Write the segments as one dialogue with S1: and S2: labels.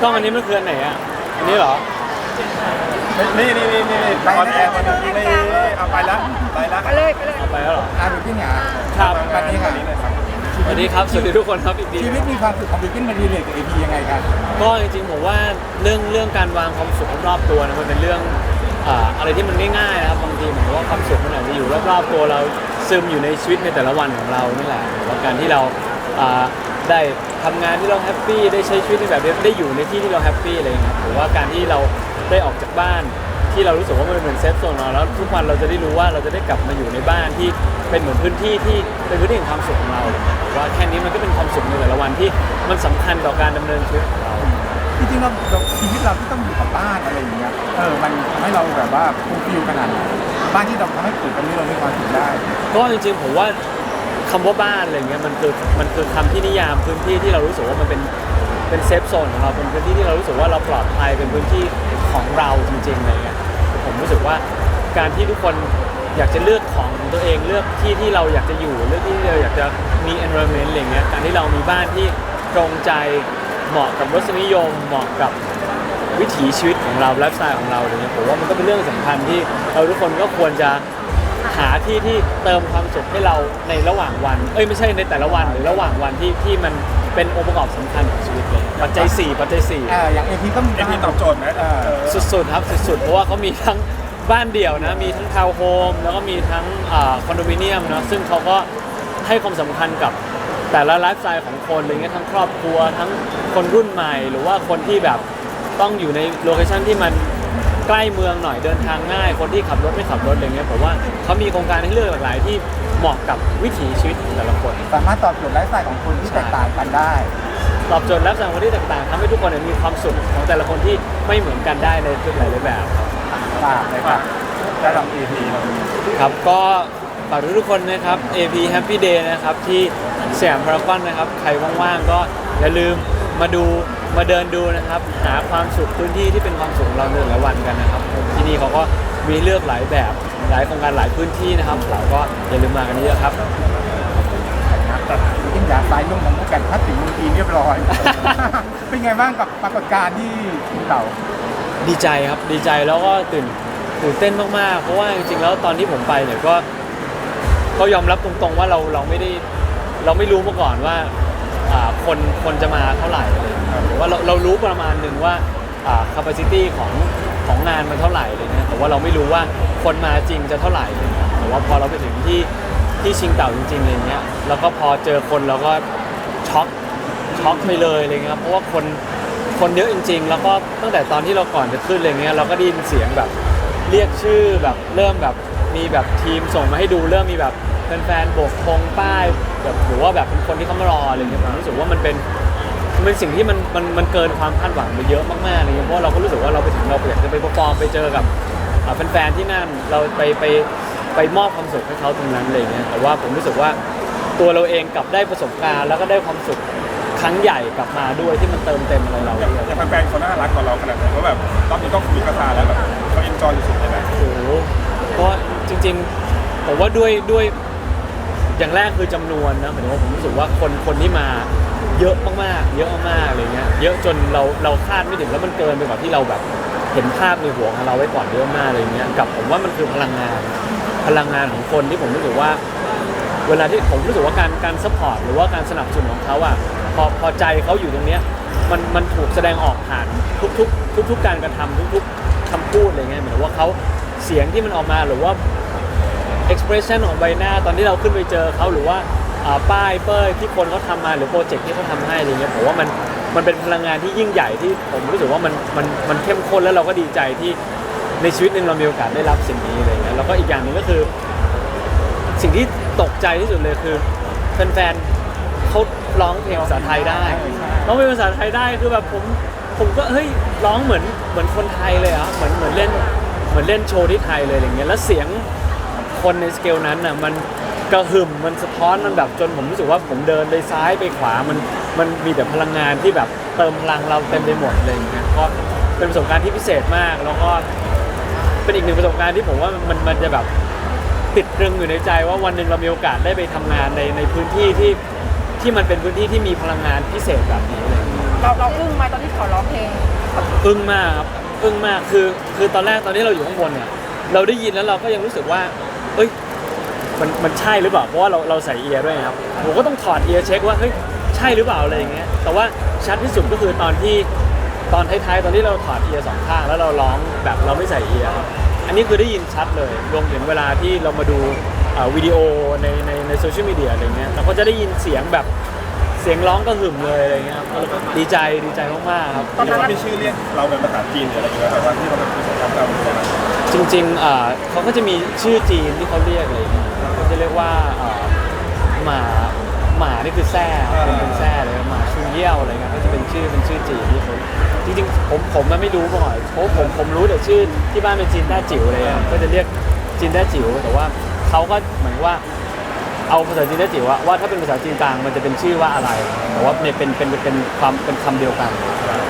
S1: กล้องอันนี้มันคืออันไหนอะ อันนี้เหรอ
S2: นี่นี่นี่นี่ออนแอร์มาดูนี่เอาไปละไปละ
S3: ไปเลยไปเลย
S1: เอาไปแล้วเหรอ
S4: อ่าบิวกิ้นเนี่ย
S1: ครับ
S4: วันนี้ค่ะ
S1: สวัสดีครับ สวัสดีทุกคนครับอีกที
S4: ชีวิตมีความสุขของบิวกิ้นมาดีเลยกับเอพียังไงกัน
S1: ก็จริงๆผมว่าเรื่องเรื่องการวางความสุขรอบๆตัวนะมันเป็นเรื่องอ่าอะไรที่มันง่ายๆนะครับบางทีผมว่าความสุขมันอาจจะอยู่รอบๆตัวเราซึมอยู่ในชีวิตในแต่ละวันของเรานี่แหละแล้วการที่เราอ่าได้ ทำงานที่เราแฮปปี้ได้ใช้ชีวิตในแบบนี้ได้อยู่ในที่ที่เราแฮปปี้อะไรอย่างเงี้ยผมว่าการที่เราได้ออกจากบ้าน ที่เรารู้สึกว่ามันเป็นเหมือนเซฟโซนของเราแล้วทุกวันเราจะได้รู้ว่าเราจะได้กลับมาอยู่ในบ้านที่เป็นเหมือนพื้นที่ที่เป็นพื้นที่แห่งความสุขของเราผมว่าแค่นี้มันก็เป็นความสุขในแต่ละวันที่มันสำคัญต่อการดำเนินชีวิตของเรา
S4: จริงๆเราเราชีวิตเราที่ต้องอยู่กับบ้านอะไรอย่างเงี้ยเออมันทำให้เราแบบว่าฟูลฟิลขนาดไหนบ้านที่เราทำให้เกิดตรงนี้เรามีความสุขได้
S1: ก็จริงๆผมว่า คำว่าบ้านอะไรเงี้ยมันคือมันคือคำที่นิยามพื้นที่ที่เรารู้สึกว่ามันเป็นเป็นเซฟโซนของเราเป็นพื้นที่ที่เรารู้สึกว่าเราปลอดภัยเป็นพื้นที่ของเราจริงๆอะไรเงี้ยผมรู้สึกว่าการที่ทุกคนอยากจะเลือกของตัวเองเลือกที่ที่เราอยากจะอยู่เลือกที่ที่เราอยากจะมี environment อะไรเงี้ยการที่เรามีบ้านที่ตรงใจเหมาะกับรสนิยมเหมาะกับวิถีชีวิตของเราไลฟ์สไตล์ของเราอะไรเงี้ยผมว่ามันก็เป็นเรื่องสำคัญที่เราทุกคนก็ควรจะ หาที่ที่เติมความสุขให้เราในระหว่างวัน เอ้ยไม่ใช่ในแต่ละวันหรือระหว่างวันที่ที่มันเป็นองค์ประกอบสำคัญของชีวิตเลยปัจจัย4ปัจจัย
S4: เอออย่างเอพีก็มี
S2: เอพีตอบโจทย์ไหม
S4: เออ
S1: 4สุดๆครับสุดๆเพราะว่าเขามีทั้งบ้านเดี่ยวนะ มีทั้งทาวน์โฮมแล้วก็มีทั้งคอนโดมิเนียมนะซึ่งเขาก็ให้ความสำคัญกับแต่ละไลฟ์สไตล์ของคนอะไรเงี้ยทั้งครอบครัว ทั้งคนรุ่นใหม่ หรือว่าคนที่แบบต้องอยู่ในโลเคชันที่มัน ใกล้เมืองหน่อยเดินทางง่าย คนที่ขับรถไม่ขับรถอะไรเงี้ยผมว่าเขามีโครงการให้เลือกหลากหลายที่เหมาะกับวิถีชีวิตของแต่ละคน
S4: สามารถตอบโจทย์ไลฟ์สไตล์ของคนที่แตกต่างกันได้
S1: ตอบโจทย์และสั่งคนที่ต่างๆทำให้ทุกคนเนี่ยมีความสุขของแต่ละคนที่ไม่เหมือนกันได้ในหลายๆแบบ
S4: ฝากเลยครับจะลองเอพีเรา
S1: ครับก็ฝากทุกๆคนนะครับ AP Happy Day นะครับที่สยามพารากอนนะครับ ใครว่างๆก็อย่าลืม มาดูมาเดินดูนะครับ หาความสุขพื้นที่ที่เป็นความสุขของเราในแต่ละวันกันนะครับที่นี่เขาก็มีเลือกหลายแบบหลายโครงการหลายพื้นที่นะครับ เราก็อย่าลืมมากันเยอะครับ
S4: บิวกิ้นอยากสายลุ่มของผู้กันพัดถึงมืองจีเรียบร้อย เป็นไงบ้างกับปรากฏการณ์ที่เต่า
S1: ดีใจครับดีใจแล้วก็ตื่นตื่นเต้นมากๆ เพราะว่าจริงๆแล้วตอนที่ผมไปเนี่ยก็ก็ยอมรับตรงๆว่าเราเราไม่ได้เราไม่รู้มาก่อนว่า อ่าคนคนจะมาเท่าไหร่อะไรอย่างเงี้ยหรือว่าเราเรารู้ประมาณหนึ่งว่าอ่า capacity ของของงานมันเท่าไหร่อะไรเงี้ยแต่ว่าเราไม่รู้ว่าคนมาจริงจะเท่าไหร่อะไรเงี้ยแต่ว่าพอเราไปถึงที่ที่ชิงเต่าจริงๆอะไรเงี้ยแล้วก็พอเจอคนเราก็ช็อกช็อกไปเลยอะไรเงี้ยครับเพราะว่าคนคนเยอะจริง ๆ แล้วก็ตั้งแต่ตอนที่เราก่อนจะขึ้นอะไรเงี้ยเราก็ได้ยินเสียงแบบ เรียกชื่อแบบเริ่มแบบมีแบบทีมส่งมาให้ดูเริ่มมีแบบแฟนๆโบกธงป้าย แบบหรือว่าแบบเป็นคนที่เขามารออะไรเงี้ยผมรู้สึกว่ามันเป็นมันเป็นสิ่งที่มันมันมันเกินความคาดหวังไปเยอะมากๆเลยเพราะเราก็รู้สึกว่าเราไปถึงเราอยากจะไปประกอบไปเจอกับอ่าแฟนๆที่นั่นเราไปไปไปมอบความสุขให้เขาตรงนั้นอะไรเงี้ยแต่ว่าผมรู้สึกว่าตัวเราเองกลับได้ประสบการณ์แล้วก็ได้ความสุขครั้งใหญ่กลับมาด้วยที่มันเติมเต็มอะไรเรา
S2: อย่างอย่างแฟนๆเขาน่ารักกว่าเราขนาดไหนว่าแบบรอบนี้ต้องคุยกระทาแล้วแบบเขาเอ็นจอยสุดๆเลยนะ
S1: โอ้โหก็จริงๆ ผมว่าด้วยด้วย อย่างแรกคือจำนวนนะหมายถึงว่าผมรู้สึกว่าคนคนที่มาเยอะมากๆ เยอะมากๆอะไรเงี้ย เยอะจนเราเราคาดไม่ถึงแล้วมันเกินไปกว่าที่เราแบบเห็นภาพในหัวของเราไว้ก่อนเยอะมากอะไรเงี้ย กับผมว่ามันคือพลังงาน พลังงานของคนที่ผมรู้สึกว่า เวลาที่ผมรู้สึกว่าการการซัพพอร์ตหรือว่าการสนับสนุนของเขาอะพอพอใจเขาอยู่ตรงเนี้ยมันมันถูกแสดงออกผ่านทุกๆทุกๆการกระทำทุกๆคำพูดอะไรเงี้ยเหมือนว่าเขาเสียงที่มันออกมาหรือว่า expression ของใบหน้าตอนที่เราขึ้นไปเจอเขาหรือว่าป้ายเป้ยที่คนเขาทำมาหรือโปรเจกต์ที่เขาทำให้อะไรเงี้ยผมว่ามันมันเป็นพลังงานที่ยิ่งใหญ่ที่ผมรู้สึกว่ามันมันมันเข้มข้นแล้วเราก็ดีใจที่ในชีวิตหนึ่งเรามีโอกาสได้รับสิ่งนี้อะไรเงี้ยแล้วก็อีกอย่างหนึ่งก็คือ สิ่งที่ตกใจที่สุดเลยคือแฟนๆเขาร้องเพลงภาษาไทยได้ร้องเพลงภาษาไทยได้คือแบบผมผมก็เฮ้ยร้องเหมือนเหมือนคนไทยเลยอะเหมือนเหมือนเล่นเหมือนเล่นโชว์ที่ไทยเลยอะไรเงี้ยแล้วเสียง คนในสเกลนั้นน่ะมันกระหึ่มมันสะท้อนมันแบบจนผมรู้สึกว่าผมเดินไปซ้ายไปขวามันมันมีแต่พลังงานที่แบบเติมพลังเราเต็มไปหมดเลยอย่างเงี้ยก็เป็นประสบการณ์ที่พิเศษมาก แล้วก็เป็นอีกหนึ่งประสบการณ์ที่ผมว่ามันมันจะแบบติดตรึงอยู่ในใจว่าวันหนึ่งเรามีโอกาสได้ไปทำงานในในพื้นที่ที่ที่มันเป็นพื้นที่ที่มีพลังงานพิเศษแบบนี้เลย
S2: ต
S3: เราเราอึ้งไหมตอนที่เขาร้องเพลง
S1: อึ้งมากครับอึ้งมากคือ คือตอนแรกตอนที่เราอยู่ข้างบนเนี่ยเราได้ยินแล้วเราก็ยังรู้สึกว่าเอ้ย มันมันใช่หรือเปล่าเพราะว่าเราเราใส่เอียร์ด้วยนะครับผมก็ต้องถอดเอียร์เช็คว่าเฮ้ยใช่หรือเปล่าอะไรอย่างเงี้ยแต่ว่าชัดที่สุดก็คือตอนที่ตอนท้ายๆตอนที่เราถอดเอียร์สองข้างแล้วเราร้องแบบเราไม่ใส่เอียร์ครับอันนี้คือได้ยินชัดเลยรวมถึงเวลาที่เรามาดูอ่าวิดีโอในในในโซเชียลมีเดียอะไรเงี้ยเราก็จะได้ยินเสียงแบบเสียงร้องก็หึ่มเลยอะไรเงี้ยครับแล้วก็ดีใจดีใจมากๆครับ
S2: ตอนนั้นมีชื่อเรียกเราเป็นภาษาจีนหรืออะไรอย่างเงี้ยแบบว่าที่เราเป็นภาษาเราเป็นอะไร
S1: จริงๆอ่าเขาก็จะมีชื่อจีนที่เขาเรียกอะไรอย่างเงี้ยเขา จะเรียกว่าอ่าหมาหมานี่คือแซ่เป็นเป็นแซ่เลยหมาชุนเยี่ยวอะไรเงี้ยก็จะเป็นชื่อเป็นชื่อจีนที่เขาจริงๆผมผมมันไม่รู้มาก่อนเพราะผมผมรู้แต่ชื่อที่บ้านเป็นจีนแต้จิ๋วเลยอะก็จะเรียกจีนแต้จิ๋วแต่ว่าเขาก็เหมือนว่า เอาภาษาจีนแต้จิ๋วว่าว่าถ้าเป็นภาษาจีนกลางมันจะเป็นชื่อว่าอะไรแต่ว่าเนี่ยเป็นเป็นเป็นความเป็นคำเดียวกัน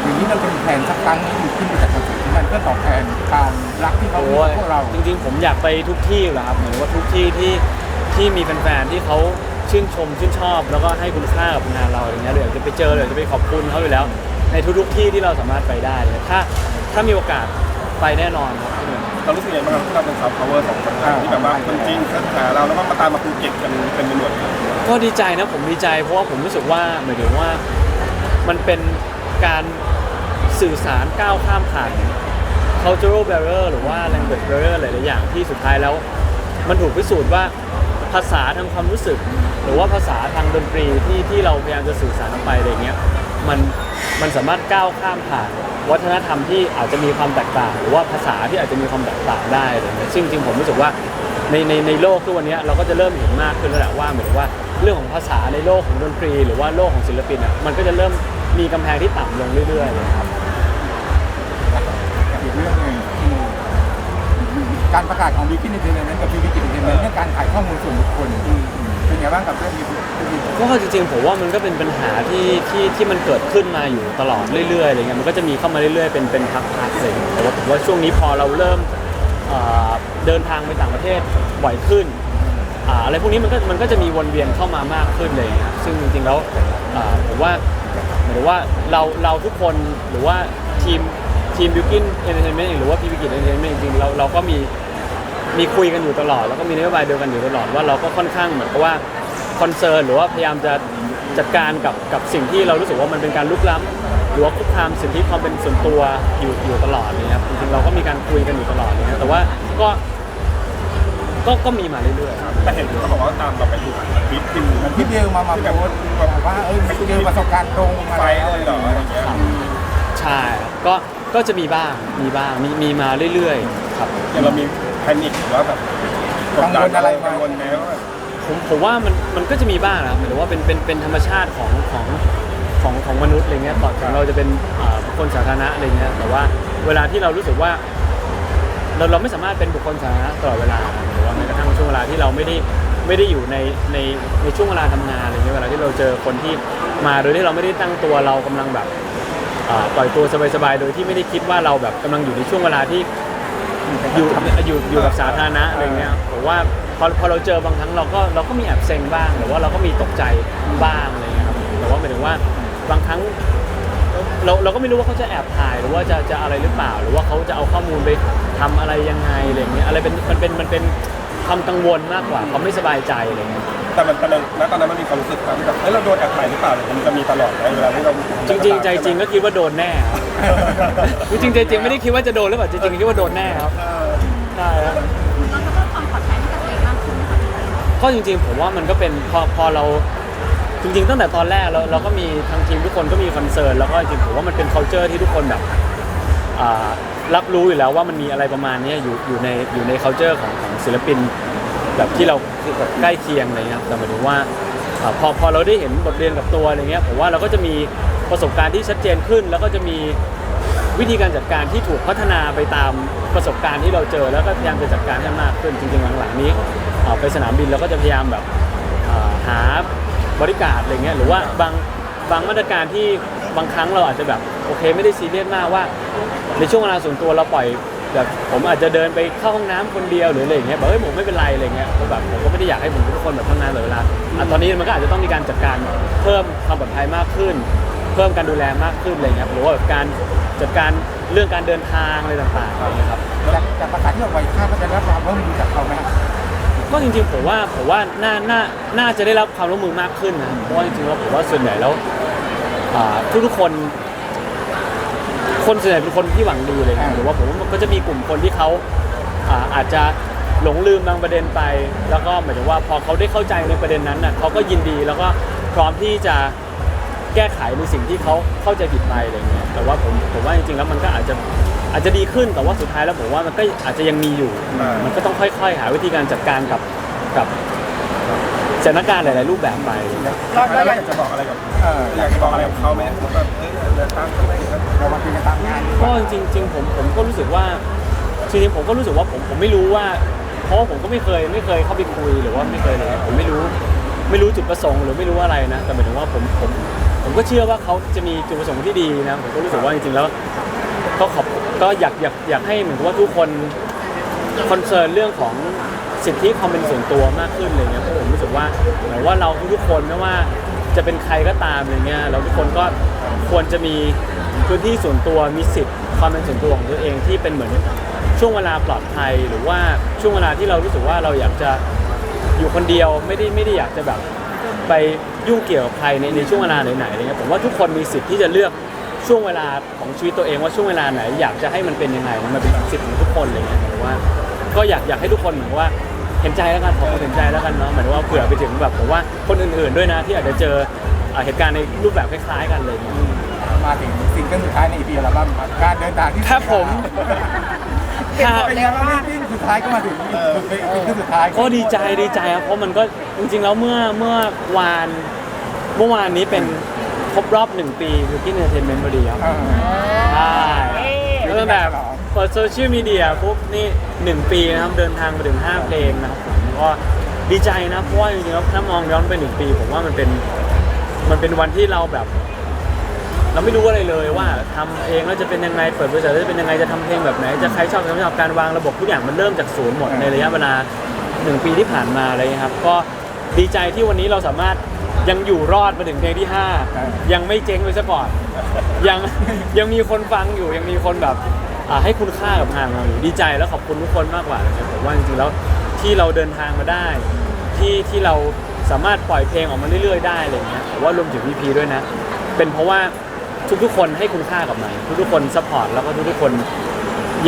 S4: อย่างนี้เราจะมีแผนสักครั้งที่ขึ้นไปจากคอนเสิร์ตที่นั่นเพื่อตอบแทนความรักที่เขามี
S1: โอ้ย
S4: ต่อพวกเรา
S1: จริงๆ ผมอยากไปทุกที่แหละครับเหมือนว่าทุกที่ที่ ที่มีแฟนๆที่เขาชื่นชมชื่นชอบ แล้วก็ให้คุณค่ากับงานเราอย่างเงี้ยเลยอยากจะไปเจอเลยอยากจะไปขอบคุณเขาอยู่แล้ว ในทุกๆที่ที่เราสามารถไปได้เลยถ้าถ้ามีโอกาสไปแน่นอนครับพี่หนุ่ม
S2: เรารู้สึกยังไงบ้างครับที่เราเป็นซับพาวเวอร์ของคนไทยที่แบบว่าคนจีนเสิร์ชหาเราแล้วก็มาตามมาภูเก็ตกันเป็นไปหมด
S1: ก็ดีใจนะผมดีใจเพราะว่าผมรู้สึกว่าหมายถึงว่ามันเป็นการสื่อสารก้าวข้ามผ่าน cultural barrier หรือว่า language barrier หลายๆอย่างที่สุดท้ายแล้ว มันถูกพิสูจน์ว่า ภาษาทางความรู้สึก หรือว่าภาษาทางดนตรีที่ที่เราพยายามจะสื่อสารออกไปอะไรเงี้ยมันมันสามารถก้าวข้ามผ่าน วัฒนธรรมที่อาจจะมีความแตกต่าง หรือว่าภาษาที่อาจจะมีความแตกต่างได้อะไรเงี้ยซึ่งจริงผมรู้สึกว่าในในในโลกทุกวันนี้เราก็จะเริ่มเห็นมากขึ้นแล้วแหละว่าเหมือนว่าเรื่องของภาษาในโลกของดนตรี หรือว่าโลกของศิลปินอะมันก็จะเริ่มมีกำแพงที่ต่ำลงเรื่อยๆเลยครับ
S4: ประกาศของวิกินเทนเมนต์กับพีวิกินเทนเมนต์เรื่องการขายข้อมูลส่วนบุคคลเป็นไงบ้างกับเรื่องนี้พี่
S1: ก็จริงๆผมว่ามันก็เป็นปัญหาที่ที่ที่มันเกิดขึ้นมาอยู่ตลอดเรื่อยๆอะไรเงี้ยมันก็จะมีเข้ามาเรื่อยๆเป็นเป็นพักๆเลยแต่ว่าผมว่าช่วงนี้พอเราเริ่มเอ่อเดินทางไปต่างประเทศบ่อยขึ้นอ่าอะไรพวกนี้มันก็มันก็จะมีวนเวียนเข้ามามากขึ้นเลยครับซึ่งจริงๆแล้วอ่าผมว่าหมายถึงว่าเราเราทุกคนหรือว่าทีมทีมบิวกินเอนเตอร์เทนเมนต์หรือว่าพีบิกินเอนเตอร์เทนเมนต์จริงๆเราเราก็มี มีคุยกันอยู่ตลอด แล้วก็มีนโยบายเดียวกันอยู่ตลอดว่าเราก็ค่อนข้างเหมือนกับว่าคอนเซิร์นหรือว่าพยายามจะจัดการกับกับสิ่งที่เรารู้สึกว่ามันเป็นการลุกล้ำหรือว่าคุกคามสิทธิความเป็นส่วนตัวอยู่อยู่ตลอดเลยครับจริงๆเราก็มีการคุยกันอยู่ตลอดเลยนะแต่ว่าก็ก็ก็มีมาเรื่อยๆ
S2: แต่เห็นเขาบอกว่าตามเราไปดูฟิตขึ้น
S4: พี่เดียวมามาโพสต์บอกว่าเออพี่เดียวประสบการณ์ตรงมา
S2: ไฟ
S4: แล้ว
S2: เลยเหรออะไรเงี้ย
S1: ใช่ครับก็ก็จะมีบ้างมีบ้างมีมีมาเรื่อยๆ ครับ
S2: อย่างเรามีแพนิคหรือว่าแบบกดดันอะไรกังวลไหมว่า
S1: ผมผมว่ามันมันก็จะมีบ้างนะครับหมายถึงว่าเป็นเป็นเป็นธรรมชาติของของของของมนุษย์อะไรเงี้ยต่อถึงเราจะเป็นอ่าบุคคลสาธารณะอะไรเงี้ยแต่ว่าเวลาที่เรารู้สึกว่า เราเราไม่สามารถเป็นบุคคลสาธารณะตลอดเวลาหรือว่าแม้กระทั่งช่วงเวลาที่เราไม่ได้ไม่ได้อยู่ในในในช่วงเวลาทำงานอะไรเงี้ยเวลาที่เราเจอคนที่มาโดยที่เราไม่ได้ตั้งตัวเรากำลังแบบอ่าปล่อยตัวสบายๆโดยที่ไม่ได้คิดว่าเราแบบกำลังอยู่ในช่วงเวลาที่ อยู่อยู่อยู่กับสาธารณะอะไรเงี้ยผมว่าพอพอเราเจอบางครั้งเราก็เราก็มีแอบเซ็งบ้างหรือว่าเราก็มีตกใจบ้างอะไรเงี้ยครับแต่ว่าหมายถึงว่าบางครั้งเราเราก็ไม่รู้ว่าเขาจะแอบถ่ายหรือว่าจะจะอะไรหรือเปล่า หรือว่าเขาจะเอาข้อมูลไปทำอะไรยังไงอะไรเงี้ยอะไรเป็นมันเป็นมันเป็นความกังวลมากกว่าความไม่สบายใจอะไรเงี้ย
S2: แต่มันแต่มันณตอนนั้นมันมีความรู้สึกแบบเฮ้ยเราโดนแอบถ่ายหรือเปล่าเนี่ยมันจะมีตลอดเลยเวลาที่เรา
S1: จริง ๆ ใจจริงก็คิดว่าโดนแน่ครับจริงๆใจจริงไม่ได้คิดว่าจะโดนหรือเปล่าจริงๆคิดว่าโดนแน่ครับ
S2: เออ
S1: ใช่ครับ
S3: เราจะเพิ่มความปลอดภัยให้กับตัวเองมากขึ้นนะคะ
S1: ก็จริงๆ ผมว่ามันก็เป็นพอพอเราจริงๆ ตั้งแต่ตอนแรกเราเราก็มีทางทีมทุกคนก็มีคอนเซิร์นแล้วก็จริงๆผมว่ามันเป็น culture ที่ทุกคนแบบอ่ารับรู้อยู่แล้วว่ามันมีอะไรประมาณเนี้ยอยู่อยู่ในอยู่ใน culture ของของศิลปิน แบบที่เราใกล้เคียงอะไรเงี้ยแต่หมายถึงว่าอ่าพอพอเราได้เห็นบทเรียนกับตัวอะไรเงี้ยผมว่าเราก็จะมีประสบการณ์ที่ชัดเจนขึ้น แล้วก็จะมีวิธีการจัดการที่ถูกพัฒนาไปตามประสบการณ์ที่เราเจอ แล้วก็พยายามจะจัดการให้มากขึ้นจริงๆหลังๆนี้อ่าไปสนามบินเราก็จะพยายามแบบอ่าหาบริการอะไรเงี้ยหรือว่าบางบางมาตรการที่บางครั้งเราอาจจะแบบโอเคไม่ได้ซีเรียสมากว่า ในช่วงเวลาส่วนตัวเราปล่อย แบบผมอาจจะเดินไปเข้าห้องน้ำคนเดียวหรืออะไรอย่างเงี้ยแบบเฮ้ยผมไม่เป็นไรอะไรเงี้ยเพราะแบบผมก็ไม่ได้อยากให้ผมทุกคนแบบทำงานตลอดเวลาอะตอนนี้มันก็อาจจะต้องมีการจัดการเพิ่มความปลอดภัยมากขึ้น เพิ่มการดูแลมากขึ้นอะไรเงี้ยหรือว่าแบบการจัดการเรื่องการเดินทางอะไรต่างๆอะไรเงี้ยครับ
S4: จากจากประกาศที่ออกไปคาดว่าจะได้รับความร่วมมือจากเขาไหมครับ
S1: ก็จริงๆผมว่าผมว่าน่าน่าน่าจะได้รับความร่วมมือมากขึ้นนะเพราะว่าจริงๆแล้วผมว่าส่วนใหญ่แล้วอ่าทุกๆคน คนส่วนใหญ่เป็นคนที่หวังดีเลยนะหรือว่าผมว่ามันก็จะมีกลุ่มคนที่เขาอ่าอาจจะหลงลืมบางประเด็นไป แล้วก็หมายถึงว่าพอเขาได้เข้าใจในประเด็นนั้นน่ะเขาก็ยินดีแล้วก็พร้อมที่จะแก้ไขในสิ่งที่เขาเข้าใจผิดไปอะไรเงี้ยแต่ว่าผมผมว่าจริงๆแล้วมันก็อาจจะอาจจะดีขึ้นแต่ว่าสุดท้ายแล้วผมว่ามันก็อาจจะยังมีอยู่
S2: อ่ามั
S1: มันก็ต้องค่อยๆ หาวิธีการจัดการกับกับ สถานการณ์หลาย ๆ รูปแบบไป
S2: เราเราอยากจะบอกอะไรกับ
S4: เออ
S2: อยากจะบอกอะไรกับเขาไหมแบบเออเดินตามเขาไปก็
S4: เรามาคุยกันตามงานดีก
S1: ก็
S4: ว่า
S1: จริงๆผมผมก็รู้สึกว่าจริงๆผมก็รู้สึกว่าผมผมไม่รู้ว่า เพราะว่าผมก็ไม่เคยไม่เคยเข้าไปคุยหรือว่าไม่เคยเลยผมไม่รู้ไม่รู้จุดประสงค์หรือไม่รู้อะไรนะ แต่หมายถึงว่าผมผมผมก็เชื่อว่าเขาจะมีจุดประสงค์ที่ดีนะผมก็รู้สึกว่าจริง ๆ แล้วก็ขอบก็อยากอยากอยากให้เหมือนกับว่าทุกคน คอนเซิร์นเรื่องของสิทธิความเป็นส่วนตัวมากขึ้นอะไรเงี้ยเพราะผมรู้สึกว่าหมายว่าเราทุกคนไม่ว่าจะเป็นใครก็ตามอะไรเงี้ยเราทุกคนก็ควรจะมีพื้นที่ส่วนตัวมีสิทธิ์ความเป็นส่วนตัวของตัวเองที่เป็นเหมือนช่วงเวลาปลอดภัยหรือว่าช่วงเวลาที่เรารู้สึกว่าเราอยากจะอยู่คนเดียวไม่ได้ไม่ได้อยากจะแบบไปยุ่งเกี่ยวกับใครในในช่วงเวลาไหนๆอะไรเงี้ยผมว่าทุกคนมีสิทธิ์ที่จะเลือกช่วงเวลาของชีวิตตัวเองว่าช่วงเวลาไหน อยากจะให้มันเป็นยังไงมันเป็นสิทธิ์ของทุกคนเงี้ยผมว่า ก็อยากอยากให้ทุกคนเหมือนว่าเห็นใจแล้วกันขอความเห็นใจแล้วกันเนาะเหมือนว่าเผื่อไปถึงแบบผมว่าคนอื่นๆด้วยนะที่อาจจะเจออ่าเหตุการณ์ในรูปแบบคล้ายๆกันเลย
S4: มาถึงซิงเกิลสุดท้ายใน EP อัลบั้มครับการเดินทางที่
S1: ครับผม
S4: เป็นยังไงบ้างที่สุดท้ายก็มาถึงซิงเกิลสุดท้าย
S1: ก็ดีใจดีใจครับเพราะมันก็จริงๆแล้วเมื่อเมื่อวานเมื่อวานนี้เป็นครบรอบหนึ่งปีคือที่เนเทนเมนต์พอดีครับ
S4: เออ
S1: ใช่แล้ว ตั้งแต่เปิดโซเชียลมีเดียปุ๊บนี่หนึ่งปีนะครับเดินทางไปถึง 5 เพลงนะครับผมก็ดีใจนะเพราะว่าจริงๆแล้วถ้ามองย้อนไปหนึ่งปีผมว่ามันเป็นมันเป็นวันที่เราแบบ เราไม่รู้อะไรเลยว่าทำเองแล้วจะเป็นยังไงเปิดบริษัทแล้วจะเป็นยังไงจะทำเพลงแบบไหน จะใครชอบใครไม่ชอบการวางระบบทุกอย่างมันเริ่มจากศูนย์หมดในระยะเวลาหนึ่งปีที่ผ่านมาเงี้ยครับ ก็ดีใจที่วันนี้เราสามารถ ยังอยู่รอดมาถึงเพลงที่ห้ายังไม่เจ๊งไปซะก่อนยังยังมีคนฟังอยู่ยังมีคนแบบอ่าให้คุณค่ากับงานเราอยู่ดีใจแล้วขอบคุณทุกคนมากกว่านะครับผมว่าจริงๆแล้วที่เราเดินทางมาได้ ที่ที่เราสามารถปล่อยเพลงออกมาเรื่อยๆได้อะไรเงี้ยผมว่ารวมถึงพีพีด้วยนะ เป็นเพราะว่าทุกๆคนให้คุณค่ากับมันทุกๆคนซัพพอร์ตแล้วก็ทุกๆคน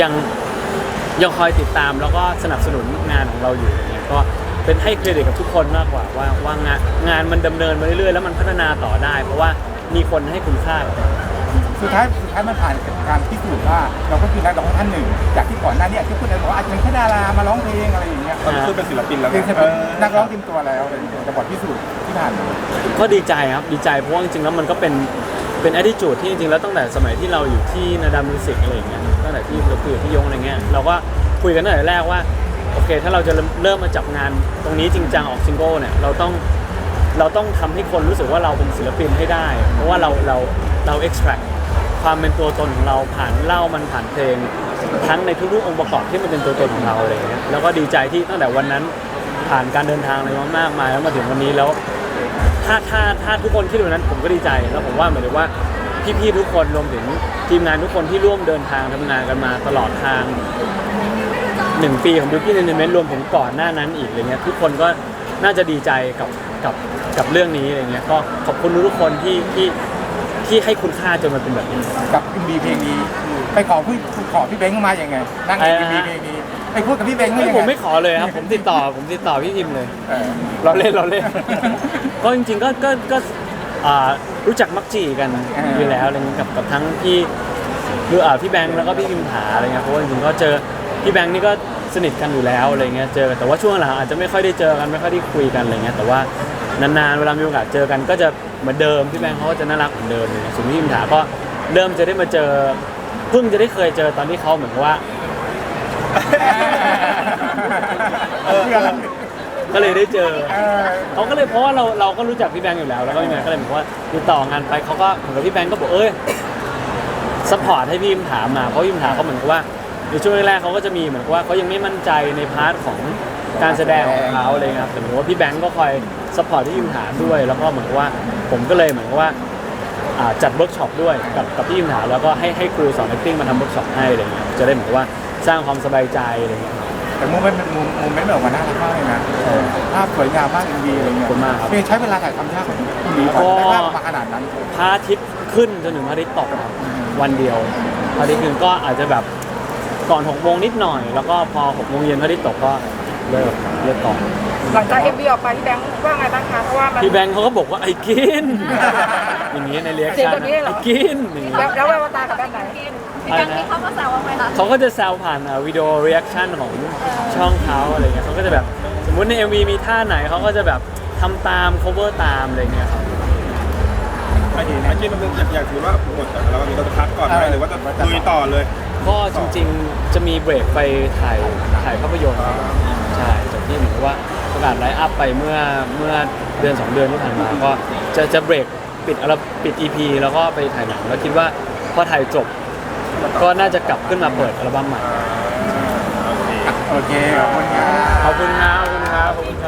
S1: ยังยังคอยติดตามแล้วก็สนับสนุนงานของเราอยู่อย่างเงี้ยก็ เป็นให้เครดิตกับทุกคนมากกว่าว่าว่างานงานมันดำเนินมาเรื่อยๆแล้วมันพัฒนาต่อได้ เพราะว่ามีคนให้คุณค่ากับมัน
S4: สุดท้ายสุดท้ายมันผ่านการพิสูจน์ว่าเราก็คือนักร้องท่านหนึ่ง จากที่ก่อนหน้านี้ที่คุณบอกว่าอาจจะเป็นแค่ดารามาร้องเพลงอะไรอย่างเงี้ย
S2: ตอนนี้คือเป็นศิลปินแล้ว
S4: คือ
S2: ไง
S4: เป็นนักร้องเต็มตัวแล้วอะไรอย่างเงี้ยแต่บทพิสูจน์ที่ผ่านมา
S1: ก็ดีใจครับดีใจเพราะว่าจริงๆแล้วมันก็เป็นเป็น attitude ที่จริงๆแล้วตั้งแต่สมัยที่เราอยู่ที่นาดามิวสิกอะไรอย่างเงี้ยตั้งแต่ที่เราคุยกับพี่ยงอะไรเงี้ยเราก็คุยกันตั้งแต่แรกว่า โอเค ถ้าเราจะเริ่มมาจับงานตรงนี้จริงจังออกซิงเกิลเนี่ยเราต้องเราต้องทำให้คนรู้สึกว่าเราเป็นศิลปินให้ได้ เพราะว่าเราเราเรา extract ความเป็นตัวตนของเราผ่านเล่ามันผ่านเพลง ทั้งในทุกๆองค์ประกอบที่มันเป็นตัวตนของเราอะไรอย่างเงี้ยแล้วก็ดีใจที่ตั้งแต่วันนั้นผ่านการเดินทางอะไรมามากมายแล้วมาถึงวันนี้แล้วถ้าถ้าถ้าทุกคนคิดแบบนั้นผมก็ดีใจแล้วผมว่าหมายถึงว่า พี่ๆทุกคนรวมถึงทีมงานทุกคนที่ร่วมเดินทางทำงานกันมาตลอดทางหนึ่งปีของบิวกี้เ n นเมนต์รวมถึงก่อนหน้านั้นอีกอะไรเงี้ยทุกคนก็น่าจะดีใจกับกับกับเรื่องนี้อะไรเงี้ยก็ขอบคุณทุกๆคนที่ที่ที่ให้คุณค่าจนมันเป็นแบบนี้
S4: กับอินดีเพลงนี้ไปขอพี่ขอพี่เบ้งมาอย่างไง นั่ง
S1: อะไร
S4: อิน
S1: นะ
S4: ดีเพลงนี้ไปพูดกับพี่เบ้ง
S1: ไม่
S4: ว่ายัง
S1: ผม
S4: ไง
S1: ไม่ขอเลยครับ ผมติดต่อผมติดต่อพี่พิมเลย
S4: เออ
S1: เราเล่นเราเล่น ก็จริงๆก็ก็ก็ อ่ารู้จักมักจีกัน
S4: อ่า
S1: อยู่แล้วอะไรเงี้ยกับกับทั้งพี่หรืออ่าพี่แบงค์แล้วก็พี่พิมถาอะไรเงี้ยเพราะว่าจริงๆก็เจอพี่แบงค์นี่ก็สนิทกันอยู่แล้วอะไรเงี้ยเจอแต่ว่าช่วงหลังอาจจะไม่ค่อยได้เจอกันไม่ค่อยได้คุยกันอะไรเงี้ยแต่ว่านานๆเวลามีโอกาสเจอกันก็จะเหมือนเดิมพี่แบงค์เขาก็จะน่ารักเหมือนเดิมอะไรเลยส่วนพี่พิมถาก็เริ่มจะได้มาเจอเพิ่งจะได้เคยเจอตอนที่เขาเหมือนกับว่า
S4: เออเพื่อน
S1: ก็เลยได้เจอ
S4: เออ
S1: เขาก็เลยเพราะว่าเราเราก็รู้จักพี่แบงค์อยู่แล้วแล้วก็พี่แบงค์ก็เลยบอกว่าติดต่องานไปเขาก็เหมือนกับพี่แบงค์ก็บอกเอ้ยซัพพอร์ตให้พี่ยิมถามมาเพราะพี่ยิมถามเขาเหมือนกับว่าในช่วงแรกๆเขาก็จะมีเหมือนกับว่าเขายังไม่มั่นใจในพาร์ทของการแสดงของเขาอะไรเงี้ยครับแต่เหมือนว่าพี่แบงค์ก็คอยซัพพอร์ตที่ยิมถามด้วย แล้วก็เหมือนกับว่าผมก็เลยเหมือนกับว่าอ่าจัดเวิร์กช็อปด้วยกับกับพี่ยิมถาแล้วก็ให้ให้ครูสอน acting มาทำเวิร์กช็อปให้อะไรเงี้ยจะได้เหมือนกับว่าสร้างความสบายใจอะไรเงี้ย
S4: แต่โมเมนต์มุมโมเมนต์แบบว่าน่ารักมากเลยนะภาพสวยงามมากเอ็มวีอะไรเงี้ย
S1: ขอบคุณมากครับ
S4: เป็นใช้เวลาถ่ายทำยากกว่านี้มีก่อนได้ภาพมาขนาดนั้น
S1: พระอาทิตย์ขึ้นจนถึงพระอาทิตย์ตกครับวันเดียวพระอาทิตย์ขึ้นก็อาจจะแบบก่อนหกโมงนิดหน่อย แล้วก็พอหกโมงเย็นพระอาทิตย์ตกก็เลิกเลิกก่อน
S3: หลังจากเอ็มวีออกไปพี่แบงค์ว่าไงบ้างคะเพราะว่ามัน
S1: พี่แบงค์เขาก็บอกว่าไอ้กิน อย่างนี้ในเรียก
S3: เสียง
S1: ชั
S3: แบบนี้เลยเหรอ
S1: ไอ้กินอย่างนี้
S3: แล้วแล้วแววตากับแบบไหน
S1: พี่แบงค์มีเขาก็แซวว่าไงคะเขาก็จะแซวผ่านอ่าวิดีโอเรีแอคชั่นของช่องเขาอะไรเงี้ยเขาก็จะแบบสมมุติใน MV มีท่าไหนเขาก็จะแบบทำตาม cover ตามอะไรเงี้ยครับ
S2: ไอ้ไอ้ที่มันอยากอยากถือว่าหมดจากแล้วมีเราจะพักก่อนไหมหรือว่าจะลุยต่อเลย
S1: ก็จริงๆจะมีเบรกไปถ่ายถ่ายภาพยนตร์ใช่จากที่เหมือนกับว่าประกาศไลฟ์อัพไปเมื่อเมื่อเดือน2เดือนที่ผ่านมาก็จะจะเบรกปิดอัลปิด EP แล้วก็ไปถ่ายหนังแล้วคิดว่าพอถ่ายจบ ก็น่าจะกลับขึ้นมาเปิดอัลบั้มใหม่
S4: โอเค ขอบคุณครับ
S1: ขอบคุณครับขอบคุณครับขอบคุณครับ